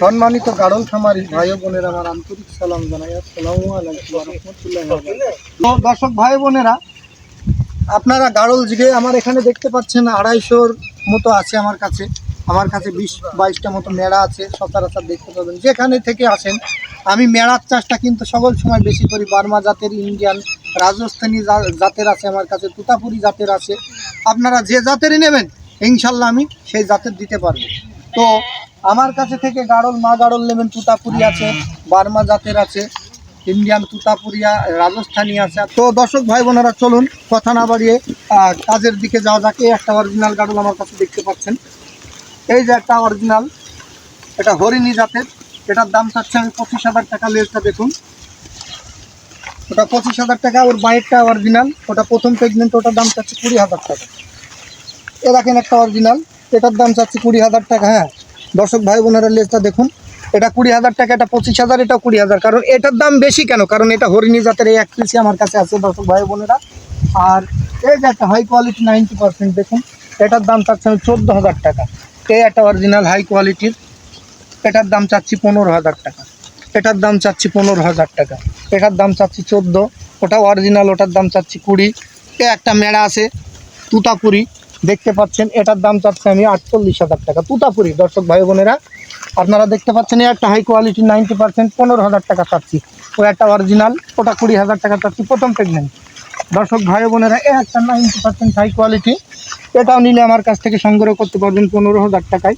সম্মানিত গাড়ল খামারি ভাই বোনেরা, আমার আন্তরিক সালাম জানাই। আসসালামু আলাইকুম দর্শক ভাই বোনেরা, আপনারা গাড়ল জিগে আমার এখানে দেখতে পাচ্ছেন আড়াইশোর মতো আছে আমার কাছে। আমার কাছে বিশ, বাইশটা মতো মেড়া আছে, সচরাচর দেখতে পাবেন। যেখানে থেকে আসেন, আমি মেড়ার চাষটা কিন্তু সকল সময় বেশি করি। বার্মা জাতের, ইন্ডিয়ান, রাজস্থানী জাতের আছে আমার কাছে, তুতাপুরি জাতের আছে। আপনারা যে জাতেরই নেবেন, ইনশাল্লাহ আমি সেই জাতের দিতে পারব। তো আমার কাছে থেকে গাড়ল মা গাড়ল নেবেন, তুতাপুরি আছে, বার্মা জাতের আছে, ইন্ডিয়ান তুতাপুরিয়া রাজস্থানী আছে। তো দর্শক ভাই বোনেরা, চলুন, কথা না বাড়িয়ে কাজের দিকে যাওয়া যাক। এই একটা অরিজিনাল গাড়ল আমার কাছে দেখতে পাচ্ছেন। এই যে একটা অরিজিনাল এটা হরিণী জাতের। এটার দাম চাচ্ছে আমি পঁচিশ হাজার টাকা লেজটা দেখুন। ওটা পঁচিশ হাজার টাকা, ওর বাইকটা অরিজিনাল ওটা প্রথম প্রেগনেন্ট ওটার দাম চাচ্ছে কুড়ি হাজার টাকা। এ দেখেন একটা অরিজিনাল এটার দাম চাচ্ছে কুড়ি হাজার টাকা হ্যাঁ। দর্শক ভাই বোনেরা, লেজটা দেখুন। এটা কুড়ি হাজার টাকা, এটা পঁচিশ হাজার এটা কুড়ি হাজার। কারণ এটার দাম বেশি কেন? কারণ এটা হরিণী জাতের এই এক পিসি আমার কাছে আছে, দর্শক ভাই বোনেরা। আর এই যে একটা হাই কোয়ালিটি নাইনটি পার্সেন্ট দেখুন, এটার দাম চাচ্ছে আমি চোদ্দ হাজার টাকা। এই একটা অরিজিনাল হাই কোয়ালিটির এটার দাম চাচ্ছি পনেরো হাজার টাকা। এটার দাম চাচ্ছি পনেরো হাজার টাকা। এটার দাম চাচ্ছি চোদ্দ, ওটা অরিজিনাল ওটার দাম চাচ্ছি কুড়ি। এ একটা মেড়া আছে, তুতাপুরি। দেখতে পাচ্ছেন, এটার দাম চাচ্ছি আমি আটচল্লিশ হাজার টাকা। তুতাপুরি, দর্শক ভাই বোনেরা, আপনারা দেখতে পাচ্ছেন, এই একটা হাই কোয়ালিটি নাইনটি পার্সেন্ট পনেরো হাজার টাকা চাচ্ছি। ও একটা অরিজিনাল ওটা কুড়ি হাজার টাকা চাচ্ছি, প্রথম প্রেগনেন্ট দর্শক ভাই বোনেরা একটা নাইনটি পার্সেন্ট হাই কোয়ালিটি এটাও নিলে আমার কাছ থেকে সংগ্রহ করতে পারবেন পনেরো হাজার টাকায়।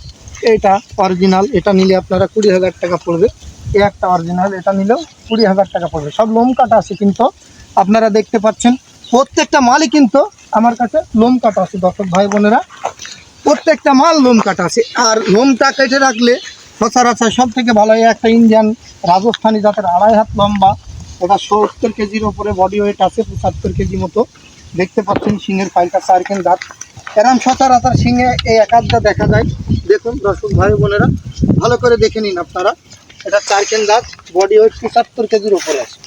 এটা অরিজিনাল এটা নিলে আপনারা কুড়ি হাজার টাকা পড়বে। এ একটা অরিজিনাল এটা নিলেও কুড়ি হাজার টাকা পড়বে। সব লোম কাটা আছে কিন্তু, আপনারা দেখতে পাচ্ছেন, প্রত্যেকটা মালই কিন্তু আমার কাছে লোম কাটা আছে, দর্শক ভাই বোনেরা। প্রত্যেকটা মাল লোম কাটা আছে। আর লোমটা কেটে রাখলে সচরাচর সব থেকে ভালো একটা ইন্ডিয়ান রাজস্থানী জাতের আড়াই হাত লম্বা, এটা সত্তর কেজির ওপরে বডি ওয়েট আছে, পঁচাত্তর কেজি মতো। দেখতে পাচ্ছেন সিংহের ফাইলটা চারকেন দাঁত এরম সচরাচর সিংহে এই একাধটা দেখা যায়। দেখুন, দর্শক ভাই বোনেরা, ভালো করে দেখে নিন আপনারা। এটা চারকেন দাঁত বডি ওয়েট পঁচাত্তর কেজির ওপরে আছে।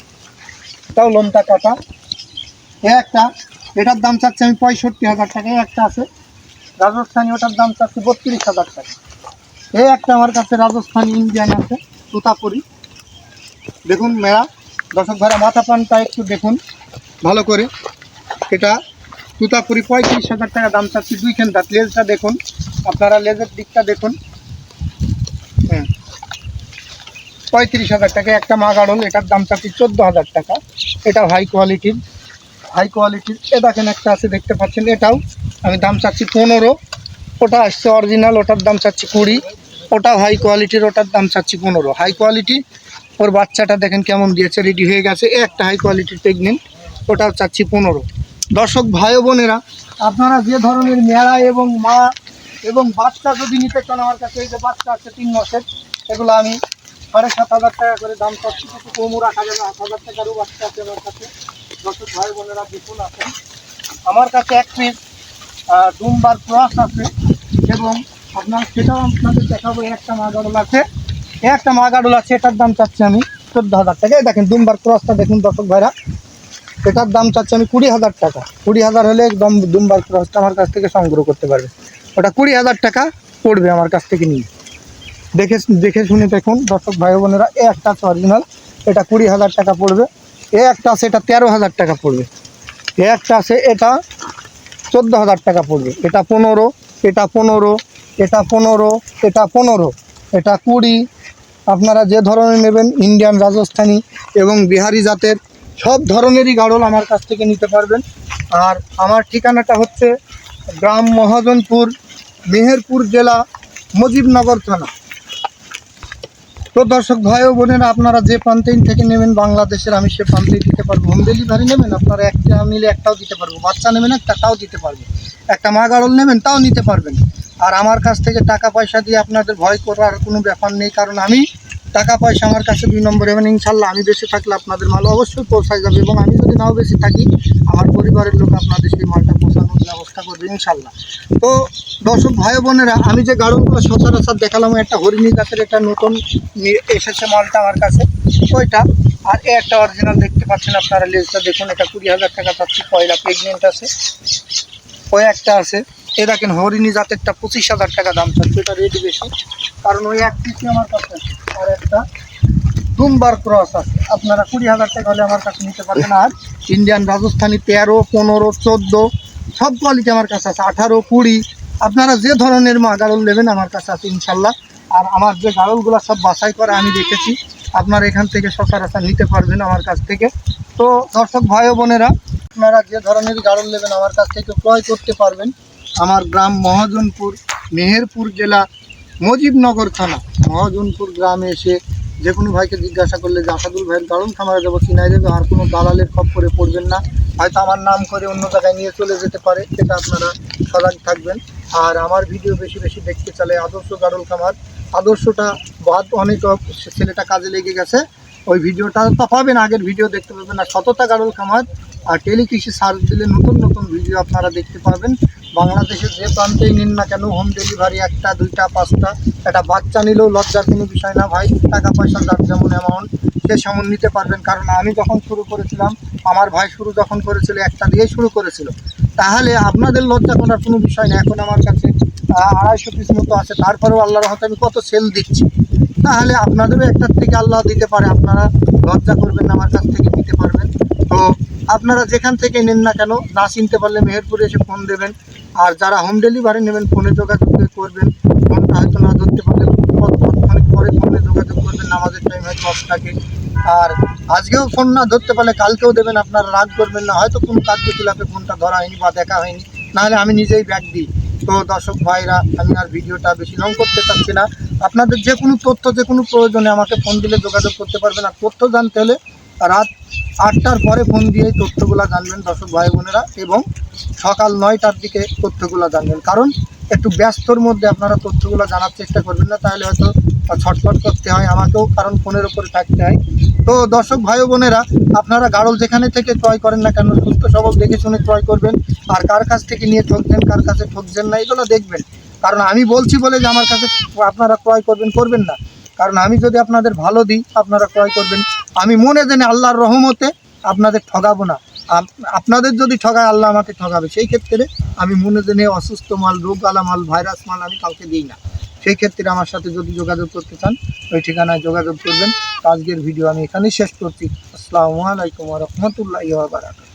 তাও লোমটা কাটা। এ একটা এটার দাম চাচ্ছে আমি পঁয়ষট্টি হাজার টাকা একটা আছে। রাজস্থানী, ওটার দাম চাচ্ছি বত্রিশ হাজার টাকা। এই একটা আমার কাছে রাজস্থানী, ইন্ডিয়ান আছে, তুতাপুরি। দেখুন মেয়া দর্শক ভাড়া মাথা পানটা একটু দেখুন, ভালো করে। এটা তুতাপুরি পঁয়ত্রিশ হাজার টাকা দাম চাচ্ছি দুইখান দাঁত। লেজটা দেখুন, আপনারা লেজের দিকটা দেখুন। হ্যাঁ। পঁয়ত্রিশ হাজার টাকা, একটা মা গাড়ল এটার দাম চাচ্ছি চোদ্দ হাজার টাকা। এটা হাই কোয়ালিটির হাই কোয়ালিটির এ দেখেন একটা আছে, দেখতে পাচ্ছেন? এটাও আমি দাম চাচ্ছি পনেরো। ওটা আসছে অরিজিনাল ওটার দাম চাচ্ছি কুড়ি। ওটাও হাই কোয়ালিটির ওটার দাম চাচ্ছি পনেরো। হাই কোয়ালিটি ওর বাচ্চাটা দেখেন কেমন দিয়েছে রেডি হয়ে গেছে। একটা হাই কোয়ালিটির প্রেগনেন্ট ওটাও চাচ্ছি পনেরো। দর্শক, ভাই বোনেরা, আপনারা যে ধরনের মেলা এবং মা এবং বাচ্চা যদি নিতে চান আমার কাছে, এই যে বাচ্চা আছে তিন মাসের, এগুলো আমি সাড়ে সাত হাজার টাকা করে দাম চাচ্ছি। কিছু কমও রাখা যাবে আট হাজার টাকারও বাচ্চা আছে আমার কাছে। ভাই বোনেরা দেখুন আছেন, আমার কাছে এক পিস ডুমবার ক্রস আছে এবং আপনার সেটাও আপনাদের দেখাবো একটা মাগাডল আছে। একটা মাগাডল আছে, এটার দাম চাচ্ছি আমি চোদ্দ হাজার টাকা। দেখেন ডুমবার ক্রসটা দেখুন দর্শক ভাইরা। এটার দাম চাচ্ছি আমি কুড়ি হাজার টাকা। কুড়ি হাজার হলে একদম ডুমবার ক্রসটা আমার কাছ থেকে সংগ্রহ করতে পারবে। ওটা কুড়ি হাজার টাকা পড়বে আমার কাছ থেকে নিয়ে। দেখে দেখে শুনে দেখুন দর্শক ভাই বোনেরা একটা অরিজিনাল এটা কুড়ি হাজার টাকা পড়বে। এ একটা আছে, এটা তেরো হাজার টাকা পড়বে। এ একটা আছে, এটা চোদ্দ হাজার টাকা পড়বে। এটা পনেরো এটা পনেরো এটা পনেরো এটা পনেরো, এটা কুড়ি। আপনারা যে ধরনের নেবেন, ইন্ডিয়ান, রাজস্থানী এবং বিহারি জাতের, সব ধরনেরই গাড়ল আমার কাছ থেকে নিতে পারবেন। আর আমার ঠিকানাটা হচ্ছে গ্রাম মহাজনপুর, মেহেরপুর জেলা, মুজিবনগর থানা। তো দর্শক, ভাই ও বোনেরা, আপনারা যে প্রান্তেই থেকে নেবেন বাংলাদেশের, আমি সে প্রান্তেই দিতে পারব। হোম ডেলিভারি নেবেন, আপনারা একটা মিলে একটাও দিতে পারব। বাচ্চা নেবেন, একটা তাও দিতে পারব একটা মা গাড়ল নেবেন, তাও নিতে পারবেন। আর আমার কাছ থেকে টাকা পয়সা দিয়ে আপনাদের ভয় করার কোনো ব্যাপার নেই, কারণ আমি টাকা পয়সা আমার কাছে দুই নম্বর এবং ইনশাল্লাহ আমি বেঁচে থাকলে আপনাদের মাল অবশ্যই পৌঁছায় যাবে এবং আমি যদি নাও বেশি থাকি, আমার পরিবারের লোক আপনাদের সেই মালটা পৌঁছানোর ব্যবস্থা করবে ইনশাল্লাহ। তো দর্শক, ভাই বোনেরা, আমি যে গাড়লগুলো সচরাচর দেখালাম একটা হরিণী গাছের একটা নতুন এসেছে মালটা আমার কাছে, ওইটা। আর এ একটা অরিজিনাল দেখতে পাচ্ছেন আপনারা, লেজটা দেখুন, এটা কুড়ি হাজার টাকা পাচ্ছি, পয়লা প্রেগনেন্ট আছে। ওই একটা আছে। এ দেখেন হরিণী জাতেরটা পঁচিশ হাজার টাকা দাম চাচ্ছে, এটা রেট বেশি কারণ ওই এক পিসি আমার কাছে। আর একটা দুমবার ক্রস আছে। আপনারা কুড়ি হাজার টাকা হলে আমার কাছে নিতে পারবেন। আর ইন্ডিয়ান রাজস্থানি তেরো, পনেরো, চোদ্দ, সব কোয়ালিটি আমার কাছে আছে। আঠারো, কুড়ি, আপনারা যে ধরনের মা গাড়ল নেবেন আমার কাছে আছে ইনশাল্লাহ। আর আমার যে গাড়লগুলো সব বাছাই করে আমি দেখেছি, আপনারা এখান থেকে সচরাচর নিতে পারবেন আমার কাছ থেকে। তো দর্শক ভাই বোনেরা, আপনারা যে ধরনের গাড়ল নেবেন আমার কাছ থেকে ক্রয় করতে পারবেন। আমার গ্রাম মহাজনপুর, মেহেরপুর জেলা, মজিবনগর থানা। মহাজনপুর গ্রামে এসে যে কোনো ভাইকে জিজ্ঞাসা করলে যে, আসাদুল ভাইয়ের গাড়ল খামারে যাব চিনাই দেবে আর কোনো দালালের খপ্পরে পড়বেন না। হয়তো আমার নাম করে অন্য জায়গায় নিয়ে চলে যেতে পারে এটা আপনারা সজাগ থাকবেন। আর আমার ভিডিও বেশি বেশি দেখতে চালে আদর্শ গাড়ল খামার। আদর্শটা বাদ অনেক ছেলেটা কাজে লেগে গেছে। ওই ভিডিওটা তো পাবেন, আগের ভিডিও দেখতে পাবেন। আর শততা গারুল খামার, আর টেলিকৃষি সার্চ দিলে নতুন নতুন ভিডিও আপনারা দেখতে পাবেন বাংলাদেশের যে প্রান্তেই নিন না কেন হোম ডেলিভারি একটা, দুইটা, পাঁচটা। একটা বাচ্চা নিলেও লজ্জার কোনো বিষয় না ভাই। টাকা পয়সা যার যেমন অ্যামাউন্ট সে সেমন নিতে পারবেন। কারণ আমি যখন শুরু করেছিলাম, আমার ভাই শুরু যখন করেছিল, একটা দিয়েই শুরু করেছিল। তাহলে আপনাদের লজ্জা করার কোনো বিষয় না। এখন আমার কাছে আড়াইশো পিস মতো আছে। তারপরেও আল্লাহর হাতে আমি কত সেল দিচ্ছি। তাহলে আপনাদেরও একটার থেকে আল্লাহ দিতে পারে। আপনারা লজ্জা করবেন না, আমার কাছ থেকে নিতে পারবেন। তো আপনারা যেখান থেকে নেন না কেন, না চিনতে পারলে মেহেরপুরে এসে ফোন দেবেন। আর যারা হোম ডেলিভারি নেবেন ফোনে যোগাযোগ করবেন। ফোনটা হয়তো না ধরতে পারলে তৎক্ষণিক পরে ফোনে যোগাযোগ করবেন, নামাজের টাইম হয়তো অফ থাকে আর আজকেও ফোন না ধরতে পারলে কালকেও দেবেন, আপনারা রাগ করবেন না। হয়তো কোনো কার্যকলাপে ফোনটা ধরা হয়নি বা দেখা হয়নি। নাহলে আমি নিজেই ব্যাগ দিই। তো দর্শক ভাইরা, আমি আর ভিডিওটা বেশি লং করতে চাচ্ছি না। আপনাদের যে কোনো তথ্য, যে কোনো প্রয়োজনে আমাকে ফোন দিলে যোগাযোগ করতে পারবেন। আর তথ্য জানতে হলে রাত আটটার পরে ফোন দিয়েই তথ্যগুলো জানবেন দর্শক ভাই বোনেরা এবং সকাল নয়টার দিকে তথ্যগুলো জানবেন। কারণ একটু ব্যস্তর মধ্যে আপনারা তথ্যগুলো জানার চেষ্টা করবেন না, তাহলে হয়তো ছটফট করতে হয় আমাকেও, কারণ ফোনের উপরে থাকতে হয়। তো দর্শক ভাই বোনেরা, আপনারা গাড়ল যেখানে থেকে ক্রয় করেন না কেন, সুস্থ সবল দেখে শুনে ক্রয় করবেন। আর কার কাছ থেকে নিয়ে ঠকছেন, কার কাছে ঠকছেন না, এগুলো দেখবেন। কারণ আমি বলছি বলে যে আমার কাছে আপনারা ক্রয় করবেন করবেন না। কারণ আমি যদি আপনাদের ভালো দিই, আপনারা ক্রয় করবেন। আমি মনে জানি আল্লাহর রহমতে আপনাদের ঠগাবো না। আপনাদের যদি ঠগায়, আল্লাহ আমাকে ঠকাবে সেই ক্ষেত্রে আমি মনে জেনে অসুস্থ মাল, রোগ আলা মাল, ভাইরাস মাল আমি কাউকে দিই না। সেই ক্ষেত্রে আমার সাথে যদি যোগাযোগ করতে চান, ওই ঠিকানায় যোগাযোগ করবেন। আজকের ভিডিও আমি এখানেই শেষ করছি। আসসালামু আলাইকুম রহমতুল্লাহ বারাকাতুহু।